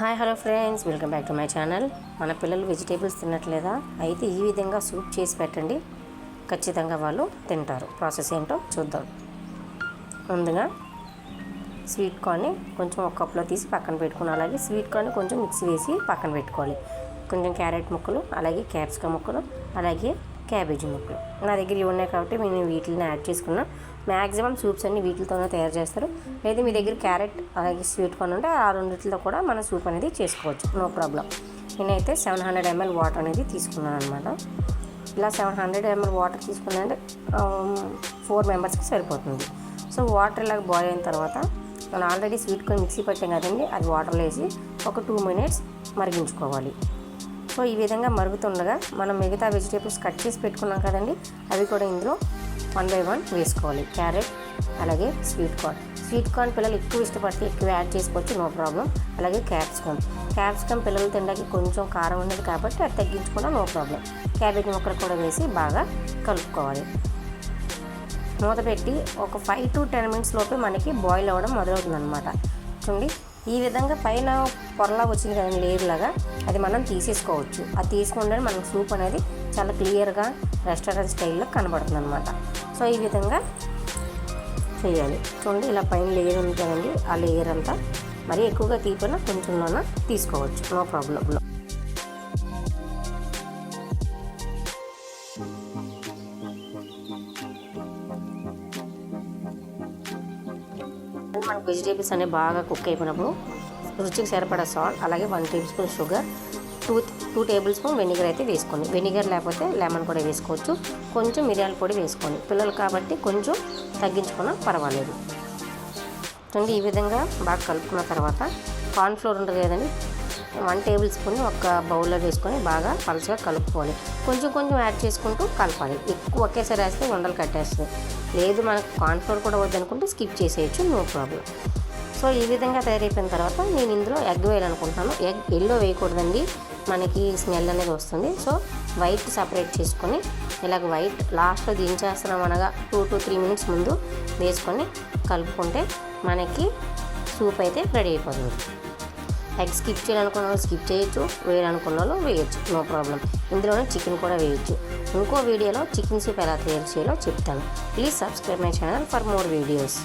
Hi hello friends. Welcome back to my channel. మన పిల్లలు vegetables తినట్లేదా? అయితే ఈ విధంగా సూప్ చేసి పెట్టండి. ఖచ్చితంగా వాళ్ళు తింటారు. ప్రాసెస్ ఏంటో చూద్దాం. ముందుగా స్వీట్ కార్న్ని కొంచెం ఒక కప్లో తీసి పక్కన పెట్టుకుని అలాగే స్వీట్ కార్న్ని కొంచెం మిక్సీ వేసి పక్కన పెట్టుకోవాలి. కొంచెం క్యారెట్ ముక్కలు అలాగే క్యాప్సికమ్ ముక్కలు అలాగే క్యాబేజీ ముక్కలు. నా దగ్గర ఇవి ఉన్నాయి కాబట్టి నేను వీటిని యాడ్ చేసుకున్నా. మ్యాక్సిమం సూప్స్ అన్ని వీటితోనే తయారు చేస్తారు. లేదా మీ దగ్గర క్యారెట్ అలాగే స్వీట్ కార్న్ ఉంటే ఆ రెండింటితో కూడా మనం సూప్ అనేది చేసుకోవచ్చు. No problem. నేనైతే సెవెన్ హండ్రెడ్ ఎంఎల్ వాటర్ అనేది తీసుకున్నాను అనమాట ఇలా సెవెన్ హండ్రెడ్ ఎంఎల్ వాటర్ తీసుకున్నాంటే ఫోర్ మెంబర్స్కి సరిపోతుంది. సో వాటర్ ఇలా బాయిల్ అయిన తర్వాత మనం ఆల్రెడీ స్వీట్ కొని మిక్సీ పెట్టాం కదండి అది వాటర్లో వేసి ఒక టూ మినిట్స్ మరిగించుకోవాలి. సో ఈ విధంగా మరుగుతుండగా మనం మిగతా వెజిటేబుల్స్ కట్ చేసి పెట్టుకున్నాం కదండి అవి కూడా ఇందులో వన్ బై వన్ వేసుకోవాలి. క్యారెట్ అలాగే స్వీట్ కార్న్. స్వీట్ కార్న్ పిల్లలు ఎక్కువ ఇష్టపడితే ఎక్కువ యాడ్ చేసుకోవచ్చు నో ప్రాబ్లం. అలాగే క్యాప్సికమ్. క్యాప్సికమ్ పిల్లలు తినడానికి కొంచెం కారం ఉన్నది కాబట్టి అది తగ్గించుకున్నా నో ప్రాబ్లం. క్యాబేజ్ ముక్కలు కూడా వేసి బాగా కలుపుకోవాలి. మూత పెట్టి ఒక ఫైవ్ టు టెన్ మినిట్స్ లోపే మనకి బాయిల్ అవ్వడం మొదలవుతుంది అనమాట చూడండి ఈ విధంగా పైన పొరలా వచ్చింది కదండి లేయర్ లాగా అది మనం తీసేసుకోవచ్చు. అది తీసుకుంటే మనకు సూప్ అనేది చాలా క్లియర్గా రెస్టారెంట్ స్టైల్లో కనబడుతుంది అనమాట సో ఈ విధంగా చేయాలి. చూడండి ఇలా పైన లేయర్ ఉంది కదండి ఆ లేయర్ అంతా. మరీ ఎక్కువగా తీపిన కొంచెంలోన తీసుకోవచ్చు. నో ప్రాబ్లంలో మనకు వెజిటేబుల్స్ అనేవి బాగా కుక్ అయిపోయినప్పుడు రుచికి సరిపడా సాల్ట్ అలాగే one tablespoon sugar two two tablespoon vinegar అయితే వేసుకోండి. వెనిగర్ లేకపోతే లెమన్ కూడా వేసుకోవచ్చు. కొంచెం మిరియాల పొడి వేసుకోండి. పిల్లలు కాబట్టి కొంచెం తగ్గించుకున్నా పర్వాలేదు. చూడండి ఈ విధంగా బాగా కలుపుకున్న తర్వాత కార్న్ఫ్లోర్ ఉంటుంది కదండి వన్ టేబుల్ స్పూన్ ఒక బౌల్లో వేసుకొని బాగా పలుచగా కలుపుకోవాలి. కొంచెం కొంచెం యాడ్ చేసుకుంటూ కలపాలి. ఎక్కువ ఒకేసారి వేస్తే ఉండలు కట్టేస్తుంది. లేదు మనకు కార్న్ఫ్లోర్ కూడా వద్దనుకుంటే స్కిప్ చేసేయచ్చు నో ప్రాబ్లం. సో ఈ విధంగా తయారైపోయిన తర్వాత నేను ఇందులో ఎగ్ వేయాలనుకుంటున్నాను. ఎగ్ ఎల్లో వేయకూడదండి. మనకి స్మెల్ అనేది వస్తుంది. సో వైట్ సపరేట్ చేసుకొని ఇలాగ వైట్ లాస్ట్లో దించేస్తున్నాం అనగా టూ టు త్రీ మినిట్స్ ముందు వేసుకొని కలుపుకుంటే మనకి సూప్ అయితే రెడీ అయిపోతుంది. ఎగ్ స్కిప్ చేయాలనుకున్న వాళ్ళు స్కిప్ చేయొచ్చు వేయాలనుకున్న వాళ్ళు వేయచ్చు. No problem. ఇందులోనే చికెన్ కూడా వేయచ్చు. ఇంకో వీడియోలో చికెన్ సూప్ ఎలా తయారు చేయాలో చెప్తాను. Please subscribe my channel for more videos.